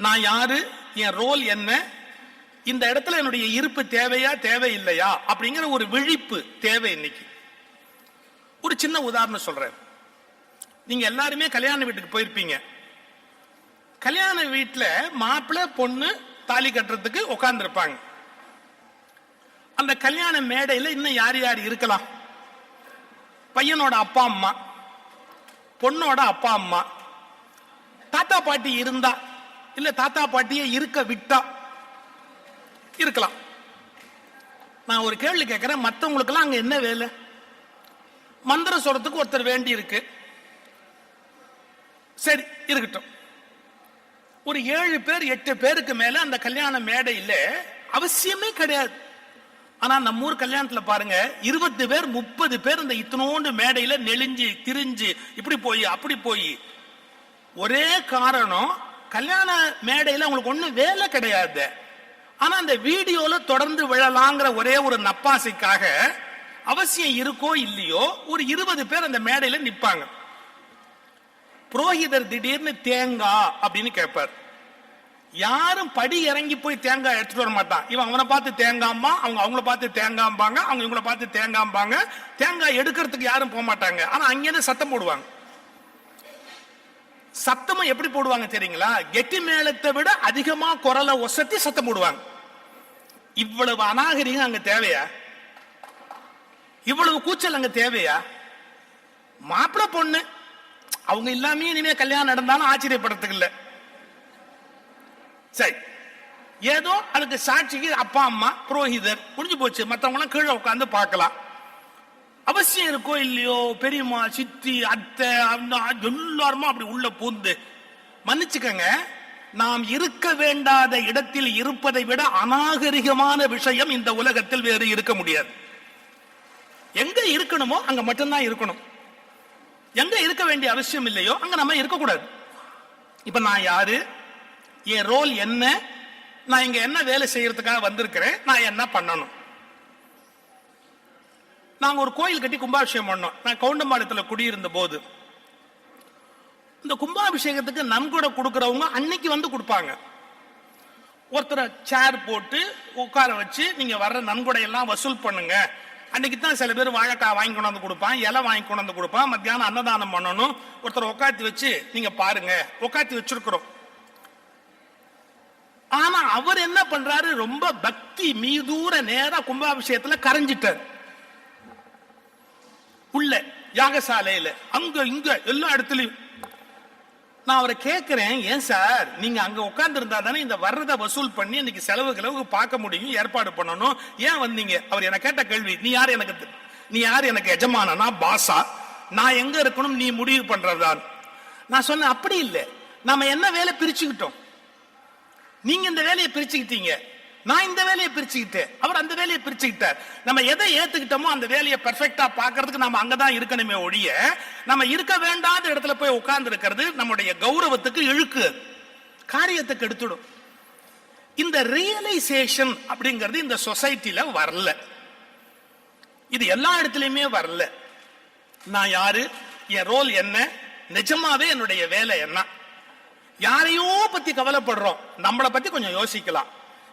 நான் யாரு? என் ரோல் என்ன? இந்த இடத்துல என்னுடைய இருப்பு தேவையா தேவையில்லையா? அப்படிங்கிற ஒரு விழிப்பு தேவை இன்னைக்கு. ஒரு சின்ன உதாரணம் சொல்றேன். நீங்க எல்லாருமே கல்யாண வீட்டுக்கு போயிருப்பீங்க. கல்யாண வீட்டில் மாப்பிள்ளை பொண்ணு தாலி கட்டுறதுக்கு உட்காந்துருப்பாங்க அந்த கல்யாண மேடையில் இன்னும் யார் யார் இருக்கலாம்? பையனோட அப்பா அம்மா. பொண்ணோட அப்பா அம்மா. தாத்தா பாட்டி இருந்தா இல்ல தாத்தா பாட்டியை இருக்க விட்டா? இருக்கலாம். நான் ஒரு கேள்வி கேட்கிறேன் மற்றவங்களுக்கெல்லாம் அங்க என்ன வேலை? மந்திர சொல்றதுக்கு ஒருத்தர் வேண்டி இருக்கு. சரி இருக்கட்டும். ஒரு ஏழு பேர் எட்டு பேருக்கு மேல அந்த கல்யாண மேடையில் அவசியமே கிடையாது. ஆனா நம்ம ஊர் கல்யாணத்துல பாருங்க இருபது பேர் முப்பது பேர் இந்த இத்தனோண்டு மேடையில நெளிஞ்சு திரிஞ்சு இப்படி போய் அப்படி போய். ஒரே காரணம் கல்யாண மேடையில் அவங்களுக்கு ஒன்றும் வேலை கிடையாது. ஆனால் அந்த வீடியோவில் தொடர்ந்து விழலாங்கிற ஒரே ஒரு நப்பாசைக்காக அவசியம் இருக்கோ இல்லையோ ஒரு இருபது பேர் அந்த மேடையில் நிற்பாங்க புரோகிதர் திடீர்னு தேங்காய் அப்படின்னு கேட்பார் யாரும் படி இறங்கி போய் தேங்காய் எடுத்துட்டு வர மாட்டான். இவன் அவனை பார்த்து தேங்காம்பா அவங்க அவங்கள பார்த்து தேங்காம்பாங்க அவங்க இவங்கள பார்த்து தேங்காம்பாங்க. தேங்காய் எடுக்கிறதுக்கு யாரும் போக மாட்டாங்க. ஆனால் அங்கேருந்து சத்தம் போடுவாங்க. சத்தமும் எப்படி போடுவாங்க தெரியுங்களா? கெட்டி மேளத்தை விட அதிகமா குரலை ஒசத்தி சத்தம் போடுவாங்க. இவ்வளவு அநாகரிகம் அங்க தேவையா? இவ்வளவு கூச்சல் அங்க தேவையா? மாப்பிள பொண்ணு. அவங்க இல்லாம இனிமே கல்யாணம் நடந்தாலும் ஆச்சரியப்படுறதுக்கு இல்ல. சரி. ஏதோ அதுக்கு சாட்சிக்கு அப்பா அம்மா புரோஹிதர் முடிஞ்சு போச்சு. மத்தவங்க கீழே உட்காந்து பார்க்கலாம். அவசியம் இருக்கோ இல்லையோ பெரியம்மா சித்தி அத்தை அண்ணா எல்லாருமா அப்படி உள்ள பூந்து மன்னிச்சுக்கங்க நாம் இருக்க வேண்டாத இடத்தில் இருப்பதை விட அநாகரிகமான விஷயம் இந்த உலகத்தில் வேறு இருக்க முடியாது. எங்க இருக்கணுமோ அங்க மட்டும்தான் இருக்கணும். எங்க இருக்க வேண்டிய அவசியம் இல்லையோ அங்க நம்ம இருக்கக்கூடாது. இப்ப நான் யாரு? என் ரோல் என்ன? நான் இங்க என்ன வேலை செய்யறதுக்காக வந்திருக்கிறேன்? நான் என்ன பண்ணணும்? நாங்கள் ஒரு கோயில் கட்டி கும்பாபிஷேகம் பண்ணோம். நான் கவுண்டம்பாளையத்தில் குடியிருந்த போது இந்த கும்பாபிஷேகத்துக்கு நன்கொடை கொடுக்குறவங்க அன்னைக்கு வந்து கொடுப்பாங்க. ஒருத்தரை சேர் போட்டு உட்கார வச்சு நீங்கள் வர்ற நன்கொடை எல்லாம் வசூல் பண்ணுங்க. அன்னைக்கு தான் சில பேர் வாழைக்காய் வாங்கி கொண்டாந்து கொடுப்பான் இலை வாங்கி கொண்டாந்து கொடுப்பான் மத்தியானம் அன்னதானம் பண்ணணும். ஒருத்தர் உட்காத்தி வச்சு நீங்கள் பாருங்க. உட்காத்தி வச்சிருக்கிறோம். ஆனா அவர் என்ன பண்றாரு? ரொம்ப பக்தி மீதூர நேரா கும்பாபிஷேகத்துல கரைஞ்சிட்டார். உள்ள யாகசாலையில அங்க இங்க எல்லா இடத்துலயும். நான் அவரை கேட்கிறேன் ஏன் சார்? நீங்க அங்க உட்கார்ந்து இருந்தா தானே இந்த வர்றதை வசூல் பண்ணி இன்னைக்கு செலவு கிளவுக்கு பார்க்க முடியும் ஏற்பாடு பண்ணணும். ஏன் வந்தீங்க? அவர் என்ன கேட்ட கேள்வி நீ யார் எனக்கு நீ யார் எனக்கு எஜமானனா பாசா. நான் எங்க இருக்கணும்? நீ முடிவு பண்றதான் நான் சொன்னேன் அப்படி இல்லை. நம்ம என்ன வேலை பிரிச்சுக்கிட்டோம்? நீங்க இந்த வேலையை பிரிச்சுக்கிட்டீங்க. நான் இந்த வேலையை பிரிச்சுக்கிட்டேன். அவர் அந்த வேலையை பிரிச்சுக்கிட்டார். நம்ம எதை ஏத்துக்கிட்டோமோ அந்த வேலையை பெர்ஃபெக்ட்டா பாக்குறதுக்கு நம்ம அங்கதான் இருக்கணுமே ஒழிய நம்ம இருக்க வேண்டாத இடத்துல போய் உட்கார்ந்து இருக்கிறது நம்முடைய கௌரவத்துக்கு இழுக்கு. காரியத்துக்கு எடுத்துடும். இந்த ரியலைசேஷன் அப்படிங்கிறது இந்த சொசைட்டில வரல. இது எல்லா இடத்துலயுமே வரல. நான் யாரு? என் ரோல் என்ன? நிஜமாவே என்னுடைய வேலை என்ன? யாரையோ பத்தி கவலைப்படுறோம். நம்மளை பத்தி கொஞ்சம் யோசிக்கலாம்.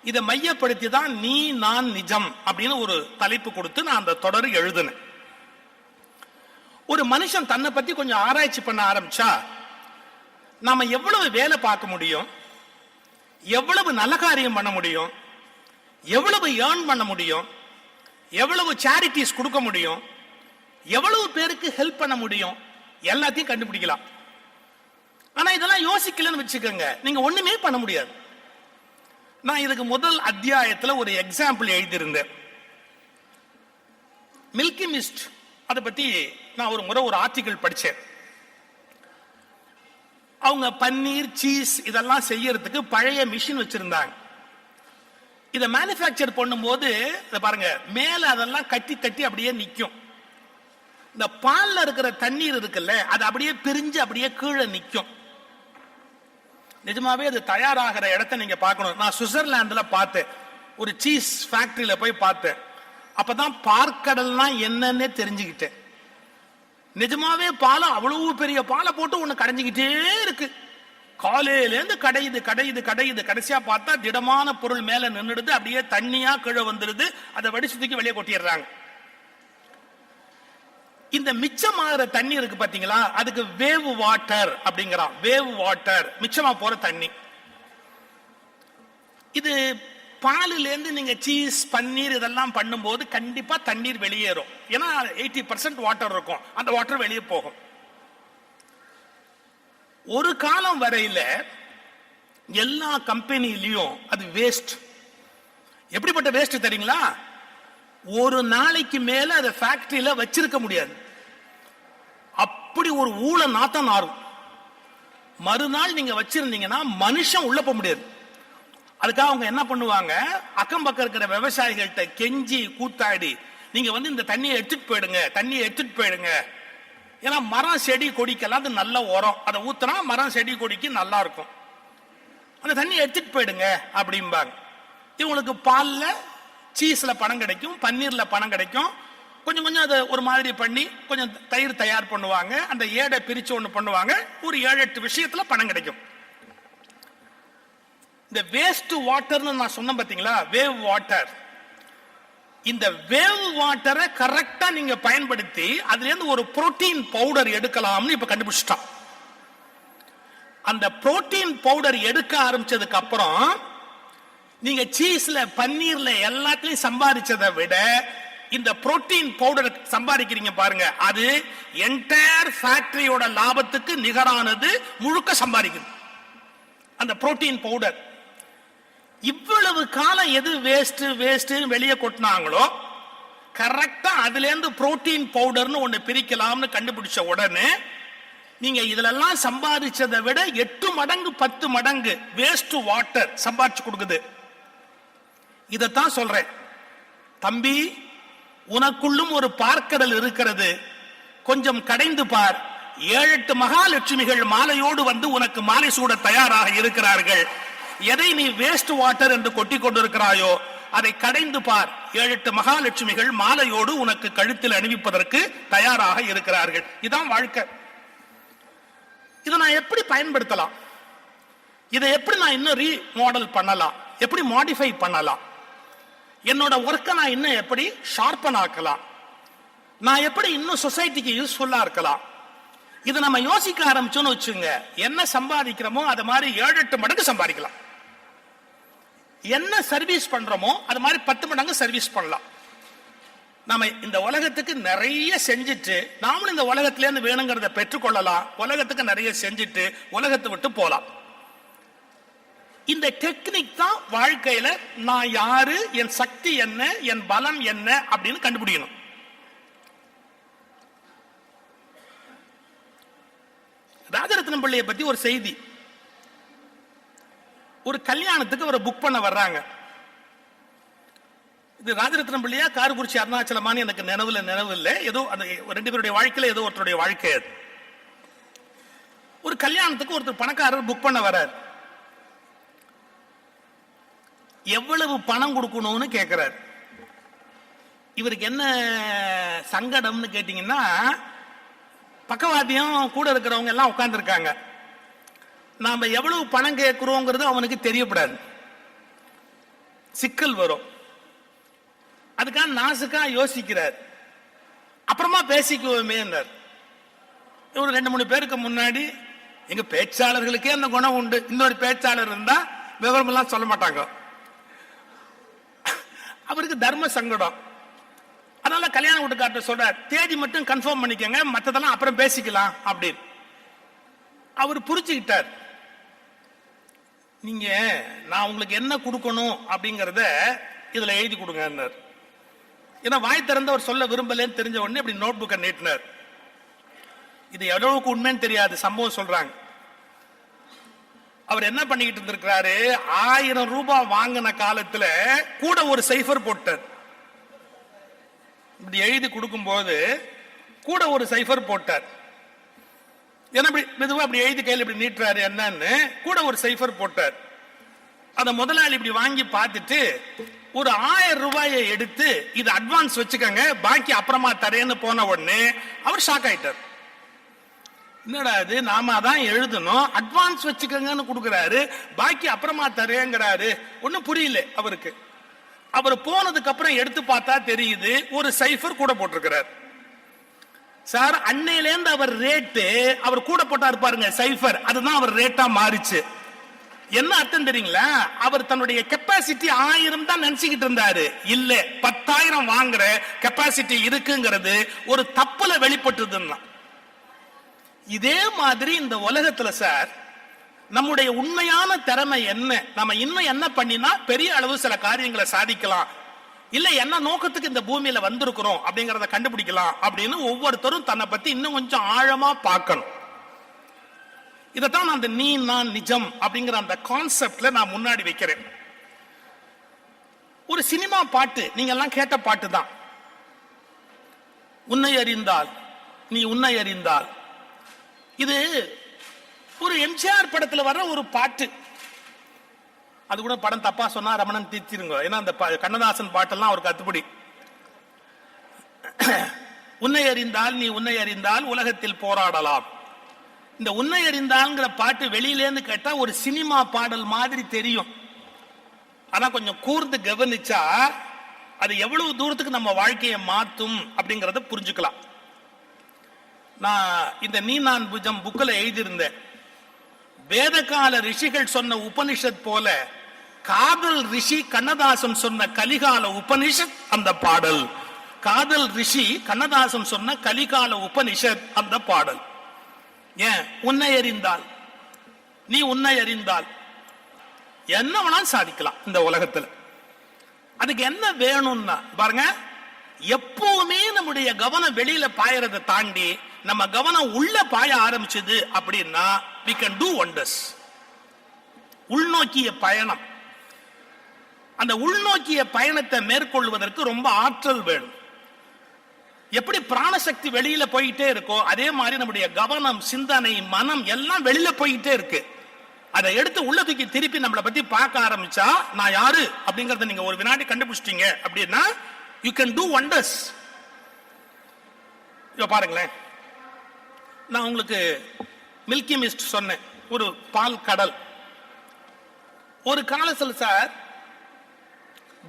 இதை மையப்படுத்தி தான் நீ நான் நிஜம் அப்படின்னு ஒரு தலைப்பு கொடுத்து நான் அந்த தொடர் எழுதுனேன். ஒரு மனுஷன் தன்னை பத்தி கொஞ்சம் ஆராய்ச்சி பண்ண ஆரம்பிச்சா நாம எவ்வளவு வேலை பார்க்க முடியும் எவ்வளவு நல்ல காரியம் பண்ண முடியும் எவ்வளவு ஏர்ன் பண்ண முடியும் எவ்வளவு சேரிட்டிஸ் கொடுக்க முடியும் எவ்வளவு பேருக்கு ஹெல்ப் பண்ண முடியும் எல்லாத்தையும் கண்டுபிடிக்கலாம். ஆனா இதெல்லாம் யோசிக்கலன்னு வச்சுக்கோங்க. நீங்க ஒண்ணுமே பண்ண முடியாது. நான் இதுக்கு முதல் அத்தியாயத்துல ஒரு எக்ஸாம்பிள் எழுதியிருந்தேன். மில்கி மிஸ்ட் அதை பத்தி நான் ஒரு முறை ஒரு ஆர்டிகிள் படித்தேன் அவங்க பன்னீர் சீஸ் இதெல்லாம் செய்யறதுக்கு பழைய மிஷின் வச்சிருந்தாங்க. இதை மேனுஃபேக்சர் பண்ணும்போது இதை பாருங்க மேலே அதெல்லாம் கட்டி தட்டி அப்படியே நிற்கும் இந்த பாலில் இருக்கிற தண்ணீர் இருக்குல்ல அது அப்படியே பிரிஞ்சு அப்படியே கீழே நிற்கும் நிஜமாவே அது தயாராகிற இடத்த நீங்க பார்க்கணும். நான் சுவிட்சர்லாந்துல பார்த்தேன். ஒரு சீஸ் ஃபேக்டரியில போய் பார்த்தேன். அப்பதான் பார்க்கடல்னா என்னன்னே தெரிஞ்சுக்கிட்டேன். நிஜமாவே பாலை அவ்வளவு பெரிய பாலை போட்டு ஒண்ணு கடைஞ்சிக்கிட்டே இருக்கு. காலையிலேருந்து கடையுது கடையுது கடையுது. கடைசியா பார்த்தா திடமான பொருள் மேல நின்றுடுது அப்படியே தண்ணியா கீழே வந்துடுது. அதை வடிச்சு தூக்கி வெளியே கொட்டிடுறாங்க. இந்த மிச்சமாகிற தண்ணி இருக்கு பாத்தீங்களா? அதுக்கு வேவ் வாட்டர் அப்படிங்கிறான் வேவ் வாட்டர். மிச்சமா போற தண்ணி. இது பாலில இருந்து நீங்க சீஸ் பன்னீர் இதெல்லாம் பண்ணும்போது கண்டிப்பா தண்ணீர் வெளியேறும். ஏன்னா எயிட்டி பர்சன்ட் வாட்டர் இருக்கும். அந்த வாட்டர் வெளியே போகும். ஒரு காலம் வரையில எல்லா கம்பெனிலையும் அது வேஸ்ட் எப்படிப்பட்ட வேஸ்ட் தெரியுங்களா? ஒரு நாளைக்கு மேல அதை ஃபேக்டரியில வச்சிருக்க முடியாது. அப்படி ஒரு ஊழ நாத்தம் நாரும் மறுநாள் நீங்க வச்சிருந்தீங்கன்னா மனுஷன் உள்ள போக முடியாது. அதுக்காக அவங்க என்ன பண்ணுவாங்க? அக்கம் பக்கம் இருக்கிற விவசாயிகள்கிட்ட கெஞ்சி கூத்தாடி நீங்க வந்து இந்த தண்ணியை எடுத்துட்டு போயிடுங்க தண்ணியை எடுத்துட்டு போயிடுங்க. ஏன்னா மரம் செடி கொடிக்கெல்லாம் அது நல்ல உரம். அதை ஊத்தினா மரம் செடி கொடிக்கு நல்லா இருக்கும். அந்த தண்ணியை எடுத்துட்டு போயிடுங்க அப்படிம்பாங்க. இவங்களுக்கு பால்ல சீஸ்ல பணம் கிடைக்கும் பன்னீர்ல பணம் கிடைக்கும். கொஞ்சம் கொஞ்சம் அதை ஒரு மாதிரி பண்ணி கொஞ்சம் தயிர் தயார் பண்ணுவாங்க. அந்த ஏடை பிரிச்சு ஒண்ணு பண்ணுவாங்க. ஒரு ஏழு எட்டு விஷயத்துல பணம் கிடைக்கும். இந்த வேஸ்ட் வாட்டர்னு நான் சொன்னேன் பாத்தீங்களா? வேவ் வாட்டர் இந்த வேவ் வாட்டரை கரெக்டா நீங்க பயன்படுத்தி அதுல இருந்து ஒரு புரோட்டீன் பவுடர் எடுக்கலாம்னு இப்ப கண்டுபிடிச்சிட்டான். அந்த புரோட்டீன் பவுடர் எடுக்க ஆரம்பிச்சதுக்கு அப்புறம் நீங்க சீஸ்ல பன்னீர்ல எல்லாத்துலயும் சம்பாதிச்சதை விட இந்த புரோட்டீன் பவுடர் சம்பாதிக்கிறீங்க பாருங்க. அது என்டையர் ஃபேக்டரியோட லாபத்துக்கு நிகரானது முழுக்க சம்பாதிக்குது. அந்த புரோட்டீன் பவுடர். இவ்வளவு காலம் எது வேஸ்ட் வேஸ்ட் வெளியே கொட்டினாங்களோ கரெக்டா அதுல இருந்து புரோட்டீன் பவுடர்னு ஒண்ணு பிரிக்கலாம்னு கண்டுபிடிச்ச உடனே நீங்க இதுலெல்லாம் சம்பாதிச்சதை விட எட்டு மடங்கு பத்து மடங்கு வேஸ்ட் வாட்டர் சம்பாதிச்சு கொடுக்குது. இதைத்தான் சொல்றேன். தம்பி உனக்குள்ளும் ஒரு பார்க்கடல் இருக்கிறது. கொஞ்சம் கடைந்து பார். ஏழு எட்டு மகாலட்சுமிகள் மாலையோடு வந்து உனக்கு மாலை சூட தயாராக இருக்கிறார்கள். எதை நீ வேஸ்ட் வாட்டர் என்று கொட்டி கொண்டிருக்கிறாயோ அதை கடைந்து பார். ஏழு எட்டு மகாலட்சுமிகள் மாலையோடு உனக்கு கழுத்தில் அணிவிப்பதற்கு தயாராக இருக்கிறார்கள். இதான் வாழ்க்கை. இதை நான் எப்படி பயன்படுத்தலாம்? இதை எப்படி நான் இன்னும் ரீ மாடல் பண்ணலாம்? எப்படி மாடிஃபை பண்ணலாம்? என்னோட ஒர்க்கை நான் இன்னும் எப்படி ஷார்பன் ஆக்கலாம்? நான் எப்படி இன்னும் சொசைட்டிக்கு யூஸ்ஃபுல்லா இருக்கலாம்? இதை நம்ம யோசிக்க ஆரம்பிச்சோம்னு வச்சுங்க என்ன சம்பாதிக்கிறோமோ அது மாதிரி ஏழு எட்டு மடங்கு சம்பாதிக்கலாம். என்ன சர்வீஸ் பண்றோமோ அது மாதிரி பத்து மடங்கு சர்வீஸ் பண்ணலாம். நம்ம இந்த உலகத்துக்கு நிறைய செஞ்சுட்டு நாமளும் இந்த உலகத்திலேருந்து வேணுங்கிறத பெற்றுக்கொள்ளலாம். உலகத்துக்கு நிறைய செஞ்சுட்டு உலகத்தை விட்டு போகலாம். இந்த டெக்னிக் தான் வாழ்க்கையில நான் யாரு என் சக்தி என்ன என் பலம் என்ன அப்படின்னு கண்டுபிடிக்கணும். ராஜரத்னம் பிள்ளைய பத்தி ஒரு செய்தி. ஒரு கல்யாணத்துக்கு அவரை புக் பண்ண வர்றாங்க. இது ராஜரத்னம் பிள்ளையா காரக்குறிச்சி அருணாச்சலமானு எனக்கு நினைவுல நினைவு இல்லை. ஏதோ அந்த ரெண்டு பேருடைய வாழ்க்கையில ஏதோ ஒருத்தருடைய வாழ்க்கை அது. ஒரு கல்யாணத்துக்கு ஒருத்தர் பணக்காரர் புக் பண்ண வர்றாரு. எவ்வளவு பணம் கொடுக்கணும்னு கேட்கிறார் இவருக்கு என்ன சங்கடம்னு கேட்டீங்கன்னா பக்கவாத்தியம் கூட இருக்கிறவங்க எல்லாம் உட்காந்துருக்காங்க நாம் எவ்வளவு பணம் கேட்குறோங்கிறது அவனுக்கு தெரியப்படாது. சிக்கல் வரும். அதுக்காக நாசுக்கா யோசிக்கிறார். அப்புறமா பேசிக்குவோமே ஒரு ரெண்டு மூணு பேருக்கு முன்னாடி எங்க பேச்சாளர்களுக்கே அந்த குணம் உண்டு. இன்னொரு பேச்சாளர் இருந்தா விவரமெல்லாம் சொல்ல மாட்டாங்க. அவருக்கு தர்ம சங்கடம். அதனால கல்யாண வீட்டுக்கார்ட்ட சொல்றார் தேதி மட்டும் கன்ஃபார்ம் பண்ணிக்கோங்க மற்றதெல்லாம் அப்புறம் பேசிக்கலாம் அப்படின்னு. அவர் புரிச்சுக்கிட்டார் நீங்க நான் உங்களுக்கு என்ன கொடுக்கணும் அப்படிங்கறத இதுல எழுதி கொடுங்க ஏன்னா வாய் திறந்து அவர் சொல்ல விரும்பலன்னு தெரிஞ்ச உடனே இப்படி நோட் புக்கை நீட்டினார். இது எவ்வளவுக்கு உண்மைன்னு தெரியாது சம்பவம் சொல்றாங்க. அவர் என்ன பண்ணிக்கிட்டு இருந்திருக்கிறாரு? ஆயிரம் ரூபாய் வாங்கின காலத்துல கூட ஒரு சைஃபர் போட்டார். இப்படி எழுதி கொடுக்கும் போது கூட ஒரு சைஃபர் போட்டார். என்ன இப்படி மெதுவா அப்படி எழுதி கையில் இப்படி நீட்டுறாரு என்னன்னு கூட ஒரு சைஃபர் போட்டார். அந்த முதலாளி இப்படி வாங்கி பார்த்துட்டு ஒரு ஆயிரம் ரூபாயை எடுத்து இது அட்வான்ஸ் வச்சுக்கோங்க பாக்கி அப்புறமா தரேன்னு போன உடனே அவர் ஷாக் ஆயிட்டார். என்னடா இது? நாம தான் எழுதணும். அட்வான்ஸ் வச்சுக்கங்கன்னு கொடுக்குறாரு. பாக்கி அப்புறமா தரேங்கிறாரு. ஒன்றும் புரியல அவருக்கு. அவர் போனதுக்கு அப்புறம் எடுத்து பார்த்தா தெரியுது. ஒரு சைஃபர் கூட போட்டிருக்கிறார். சார் அன்னையிலேருந்து அவர் ரேட்டு அவர் கூட போட்டாரு பாருங்க சைஃபர் அதுதான் அவர் ரேட்டா மாறிச்சு. என்ன அர்த்தம் தெரியுங்களா? அவர் தன்னுடைய கெப்பாசிட்டி ஆயிரம் தான் நினைச்சுக்கிட்டு இருந்தாரு. இல்ல பத்தாயிரம் வாங்குற கெப்பாசிட்டி இருக்குங்கிறது ஒரு தப்புல வெளிப்பட்டுதுன்னா இதே மாதிரி இந்த உலகத்துல சார் நம்முடைய உண்மையான திறமை என்ன? நம்ம இன்னும் என்ன பண்ணினா பெரிய அளவு சில காரியங்களை சாதிக்கலாம். இல்ல என்ன நோக்கத்துக்கு இந்த பூமியில வந்திருக்கிறோம் அப்படிங்கறத கண்டுபிடிக்கலாம் அப்படின்னு ஒவ்வொருத்தரும் தன்னை பத்தி இன்னும் கொஞ்சம் ஆழமா பார்க்கணும். இதைத்தான் நான் அந்த நீ நான் நிஜம் அப்படிங்கிற அந்த கான்செப்ட்ல நான் முன்னாடி வைக்கிறேன். ஒரு சினிமா பாட்டு நீங்க எல்லாம் கேட்ட பாட்டு தான். உன்னை அறிந்தால் நீ உன்னை அறிந்தால் இது ஒரு எம்ஜிஆர் படத்துல வர்ற ஒரு பாட்டு. அது கூட படம் தப்பா சொன்னா ரமணன் தீர்த்திருங்க. ஏன்னா அந்த பா- கண்ணதாசன் பாட்டெல்லாம் அவருக்கு அத்துப்படி. உன்னை அறிந்தால் நீ உன்னை அறிந்தால் உலகத்தில் போராடலாம். இந்த உன்னை அறிந்தாங்கிற பாட்டு வெளியிலேருந்து கேட்டா ஒரு சினிமா பாடல் மாதிரி தெரியும். ஆனா கொஞ்சம் கூர்ந்து கவனிச்சா அது எவ்வளவு தூரத்துக்கு நம்ம வாழ்க்கையை மாத்தும் அப்படிங்கறத புரிஞ்சுக்கலாம். நான் இந்த நீ நான் புஜம் புக்கில் எழுதியிருந்தேன். வேதகால ரிஷிகள் சொன்ன உபனிஷத் போல காதல் ரிஷி கண்ணதாசன் சொன்ன கலிகால உபனிஷத் அந்த பாடல். காதல் ரிஷி கண்ணதாசன் சொன்ன கலிகால உபனிஷத் அந்த பாடல். ஏன்? உன்னை அறிந்தால். நீ உன்னை அறிந்தால். என்ன வேணாலும் சாதிக்கலாம் இந்த உலகத்துல. அதுக்கு என்ன வேணும்னா பாருங்க எப்பவுமே நம்முடைய கவனம் வெளியில பாயறதை தாண்டி நம்ம கவனம் உள்ள பாய ஆரம்பிச்சது அப்படின்னா வி கேன் டூ ஒண்டர்ஸ் உள்நோக்கிய பயணம். அந்த உள்நோக்கிய பயணத்தை மேற்கொள்வதற்கு ரொம்ப ஆற்றல் வேணும். எப்படி பிராணசக்தி வெளியில போயிட்டே இருக்கோ அதே மாதிரி நம்முடைய கவனம் சிந்தனை மனம் எல்லாம் வெளியில போயிட்டே இருக்கு. அதை எடுத்து உள்ள தூக்கி திருப்பி நம்மளை பத்தி பார்க்க ஆரம்பிச்சா நான் யாரு அப்படிங்கறத நீங்க ஒரு வினாடி கண்டுபிடிச்சிட்டீங்க அப்படின்னா யூ கேன் டூ ஒண்டர்ஸ் இப்ப பாருங்களேன். நான் உங்களுக்கு மில்கி மிஸ்ட் சொன்னேன். ஒரு பால் கடல். ஒரு காலத்தில் சார்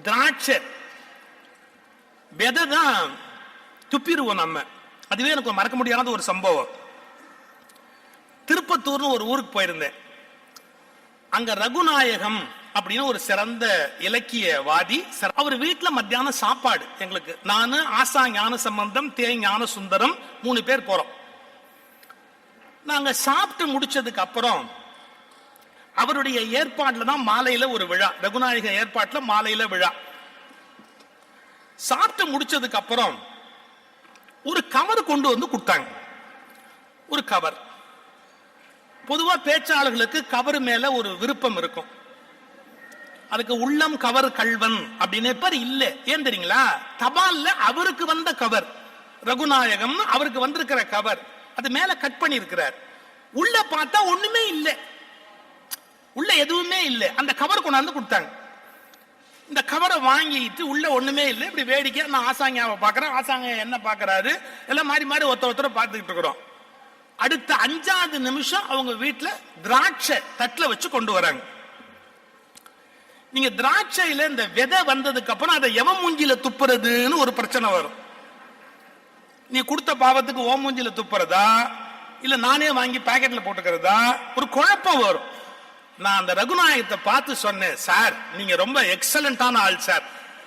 திராட்சை. விதை தான் துப்பிடுவோம் நம்ம. அதுவே எனக்கு மறக்க முடியாத ஒரு சம்பவம். திருப்பத்தூர்னு ஒரு ஊருக்கு போயிருந்தேன். அங்க ரகுநாயகம் அப்படின்னு ஒரு சிறந்த இலக்கியவாதி அவர் வீட்டுல மத்தியானம் சாப்பாடு எங்களுக்கு. நானு ஆசா ஞான சம்பந்தம் தே ஞான சுந்தரம் மூணு பேர் போறோம். நாங்க சாப்பிட்டு முடிச்சதுக்கு அப்புறம் அவருடைய ஏற்பாடுல தான் மாலையில ஒரு விழா. ரகுநாயக ஏற்பாட்டுல மாலையில விழா. சாப்பிட்டு முடிச்சதுக்கு அப்புறம் ஒரு கவர் கொண்டு வந்து கொடுத்தாங்க. ஒரு கவர். பொதுவா பேச்சாளர்களுக்கு கவர் மேல ஒரு விருப்பம் இருக்கும். அதுக்கு உள்ளம் கவர் கல்வன் அப்படின்னு பேர் இல்ல. ஏன் தெரியுங்களா? தபால்ல அவருக்கு வந்த கவர். ரகுநாயகம் அவருக்கு வந்திருக்கிற கவர். அது மேல கட் பண்ணியிருக்கிறார் உள்ள பார்த்தா ஒண்ணுமே இல்லை. உள்ள எதுவுமே இல்லை. அந்த கவர் கொண்டாந்து கொடுத்தாங்க. இந்த கவரை வாங்கிட்டு உள்ள ஒண்ணுமே இல்லை. இப்படி வேடிக்கை நான் ஆசாங்கியாவை பார்க்குறேன். ஆசாங்க என்ன பாக்குறாரு எல்லாம் மாறி மாறி ஒருத்தர் ஒருத்தர் பார்த்துக்கிட்டு இருக்கிறோம். அடுத்த அஞ்சாவது நிமிஷம் அவங்க வீட்டுல திராட்சை தட்டில் வச்சு கொண்டு வராங்க. நீங்க திராட்சையில இந்த விதை வந்ததுக்கு அப்புறம் அதை எவன் மூஞ்சில துப்புறதுன்னு ஒரு பிரச்சனை வரும். நீ கொடுத்த பாவத்துக்கு ஓ மூஞ்சில துப்புறதா? இல்ல நானே வாங்கி பாக்கெட்ல போட்டுக்கிறதா? ஒரு குழப்பம் வரும். நான் அந்த ரகுநாயகத்தை பார்த்து சொன்னேன் சார் நீங்க ரொம்ப எக்ஸலண்டான ஆள் சார்.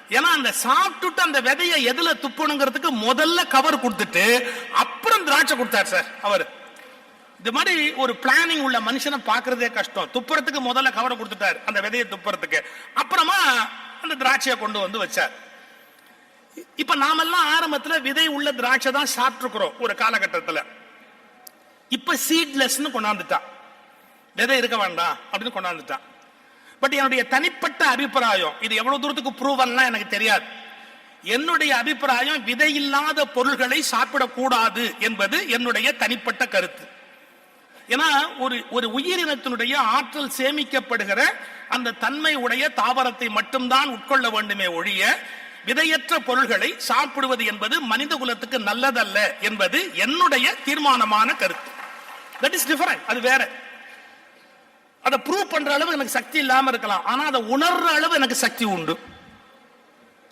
ஏன்னா அந்த சாப்பிட்டுட்டு அந்த விதைய எதுல துப்பணுங்கிறதுக்கு முதல்ல கவர் கொடுத்துட்டு அப்புறம் திராட்சை கொடுத்தார் சார் அவர். இது மாதிரி ஒரு பிளானிங் உள்ள மனுஷனை பாக்குறதே கஷ்டம். துப்புறதுக்கு முதல்ல கவரை கொடுத்துட்டார் அந்த விதையை துப்புறதுக்கு. அப்புறமா அந்த திராட்சையை கொண்டு வந்து வச்சார். இப்ப நாமெல்லாம் ஆரம்பத்துல விதை உள்ள திராட்சை தான் சாப்பிட்டுருக்கிறோம் ஒரு காலகட்டத்துல. இப்ப சீட்லெஸ்னு கொண்டாந்துட்டான் விதை இருக்க வேண்டாம் அப்படின்னு கொண்டாந்துட்டான் பட் என்னுடைய தனிப்பட்ட அபிப்பிராயம் இது எவ்வளவு தூரத்துக்கு ப்ரூவல்லாம் எனக்கு தெரியாது. என்னுடைய அபிப்பிராயம் விதை இல்லாத பொருள்களை சாப்பிடக்கூடாது என்பது என்னுடைய தனிப்பட்ட கருத்து. ஏன்னா ஒரு ஒரு உயிரினத்தினுடைய ஆற்றல் சேமிக்கப்படுகிற அந்த தன்மை உடைய தாவரத்தை மட்டும்தான் உட்கொள்ள வேண்டுமே ஒழிய விதையற்ற பொருள்களை சாப்பிடுவது என்பது மனித குலத்துக்கு நல்லதல்ல என்பது என்னுடைய தீர்மானமான கருத்து. தட் இஸ் டிஃபரண்ட் அது வேற. அதை ப்ரூவ் பண்ற அளவு எனக்கு சக்தி இல்லாம இருக்கலாம். ஆனா அதை உணர்ற அளவு எனக்கு சக்தி உண்டு.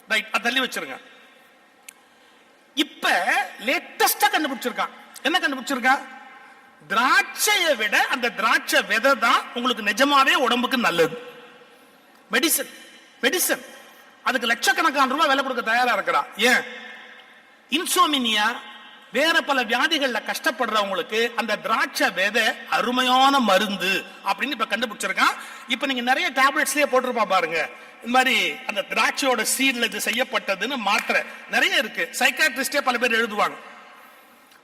ரைட் அதை தள்ளி வச்சிருங்க. இப்ப லேட்டஸ்டா கண்டுபிடிச்சிருக்கான். என்ன கண்டுபிடிச்சிருக்கான் திராட்சையை விட அந்த திராட்சை விதை தான் உங்களுக்கு நிஜமாவே உடம்புக்கு நல்லது. மெடிசன் மெடிசன் அதுக்கு லட்சக்கணக்கான ரூபாய் விலை கொடுக்க தயாரா இருக்கிறா? ஏன்? இன்சோமினியா வேற பல வியாதிகள்ல கஷ்டப்படுறவங்களுக்கு அந்த திராட்சை விதை அருமையான மருந்து அப்படின்னு இப்ப கண்டுபிடிச்சிருக்கான். இப்ப நீங்க நிறைய டேப்லெட்ஸ்லயே போட்டிருப்பா பாருங்க. இந்த மாதிரி அந்த திராட்சையோட சீட்ல இது செய்யப்பட்டதுன்னு மாற்ற நிறைய இருக்கு. சைக்காட்ரிஸ்டே பல பேர் எழுதுவாங்க.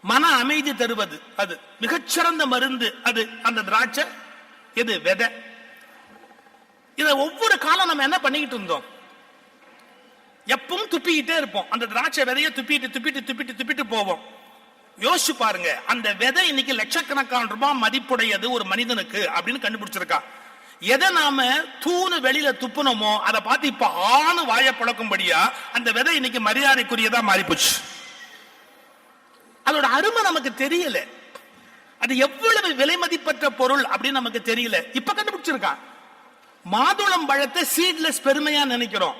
மன அமைதி தருவது அது. மிகச்சிறந்த மருந்து அது. அந்த திராட்சை எது? விதை. இதை ஒவ்வொரு காலம் நம்ம என்ன பண்ணிக்கிட்டு இருந்தோம்? எப்பவும் துப்பிக்கிட்டே இருப்போம். அந்த திராட்சை விதைய துப்பிட்டு துப்பிட்டு துப்பிட்டு துப்பிட்டு போவோம். யோசிச்சு பாருங்க அந்த விதை இன்னைக்கு லட்சக்கணக்கான ரூபாய் மதிப்புடையது ஒரு மனிதனுக்கு அப்படின்னு கண்டுபிடிச்சிருக்கா. எதை நாம தூணு வெளியில துப்புனோமோ அதை பார்த்து இப்ப ஆணு வாய பழக்கும்படியா அந்த விதை இன்னைக்கு மரியாதைக்குரியதா மாறிப்போச்சு. அதோட அருமை நமக்கு தெரியல. அது எவ்வளவு விலை மதிப்பற்ற பொருள் அப்படின்னு நமக்கு தெரியல. இப்ப கண்டுபிடிச்சிருக்கா. மாதுளம் பழத்தை சீட்லெஸ் பெருமையா நினைக்கிறோம்.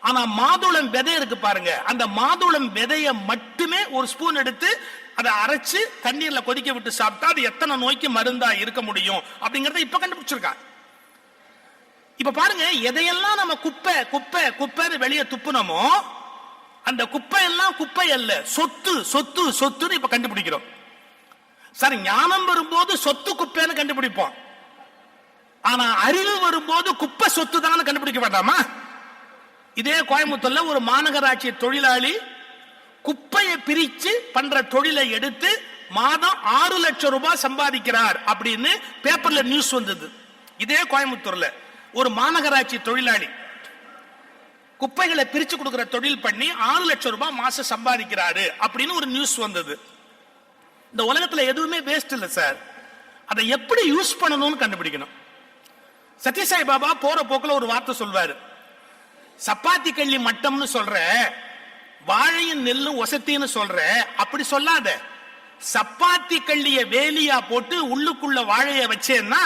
ஆனா மாதுளம் விதை இருக்கு பாருங்க. அந்த மாதுளம் விதைய மட்டுமே ஒரு ஸ்பூன் எடுத்து அதை அரைச்சு தண்ணீர்ல கொதிக்க விட்டு சாப்பிட்டா அது எத்தனை நோய்க்கு மருந்தா இருக்க முடியும் அப்படிங்கறத இப்ப கண்டுபிடிச்சிருக்கா. இப்ப பாருங்க எதையெல்லாம் நம்ம குப்பை குப்பை குப்பைன்னு வெளியே துப்புனோமோ அந்த குப்பை எல்லாம் குப்பை அல்ல சொத்து சொத்து சொத்துன்னு இப்ப கண்டுபிடிக்கிறோம். சார் ஞானம் வரும்போது சொத்து குப்பைன்னு கண்டுபிடிப்போம். ஆனா அறிவு வரும்போது குப்பை சொத்து தான் கண்டுபிடிக்க வேண்டாமா? இதே கோயம்புத்தூர்ல ஒரு மாநகராட்சி தொழிலாளி குப்பையை பிரிச்சு பண்ற தொழிலை எடுத்து மாதம் ஆறு லட்சம் ரூபாய் சம்பாதிக்கிறார் அப்படின்னு பேப்பர்ல நியூஸ் வந்தது. இதே கோயம்புத்தூர்ல ஒரு மாநகராட்சி தொழிலாளி குப்பைகளை பிரிச்சு கொடுக்கிற தொழில் பண்ணி ஆறு லட்சம் ரூபாய் மாசம் சம்பாதிக்கிறாரு அப்படின்னு ஒரு நியூஸ் வந்தது. இந்த உலகத்துல எதுவுமே வேஸ்ட் இல்லை சார் அதை எப்படி யூஸ் பண்ணணும்னு கண்டுபிடிக்கணும். சத்யசாய் பாபா போற போக்குல ஒரு வார்த்தை சொல்வாரு. சப்பாத்தி கள்ளி மட்டம்னு சொல்ற வாழையும் நெல்லும் ஒசத்தின்னு சொல்ற அப்படி சொல்லாத. சப்பாத்தி கள்ளிய வேலியா போட்டு உள்ளுக்குள்ள வாழைய வச்சேன்னா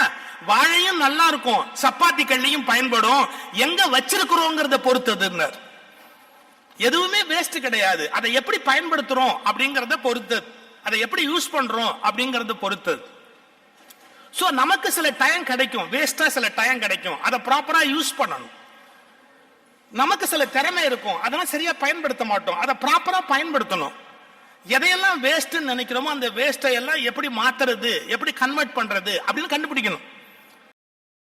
வாழையும் நல்லா இருக்கும் சப்பாத்தி கள்ளியும் பயன்படும். எங்க வச்சிருக்கிறோங்கிறத பொறுத்ததுன்னார். எதுவுமே வேஸ்ட் கிடையாது. அதை எப்படி பயன்படுத்துறோம் அப்படிங்கறத பொறுத்தது அதை எப்படி யூஸ் பண்றோம் அப்படிங்கறத பொறுத்தது சோ நமக்கு சில டைம் கிடைக்கும். வேஸ்டா சில டைம் கிடைக்கும். அதை ப்ராப்பரா யூஸ் பண்ணணும். நமக்கு சில திறமை இருக்கும். அதெல்லாம் சரியா பயன்படுத்த மாட்டோம். அதை ப்ராப்பரா பயன்படுத்தணும். எதையெல்லாம் வேஸ்ட்னு நினைக்கிறோமோ அந்த வேஸ்டை எல்லாம் எப்படி மாத்துறது? எப்படி கன்வெர்ட் பண்றது? அப்படின்னு கண்டுபிடிக்கணும்.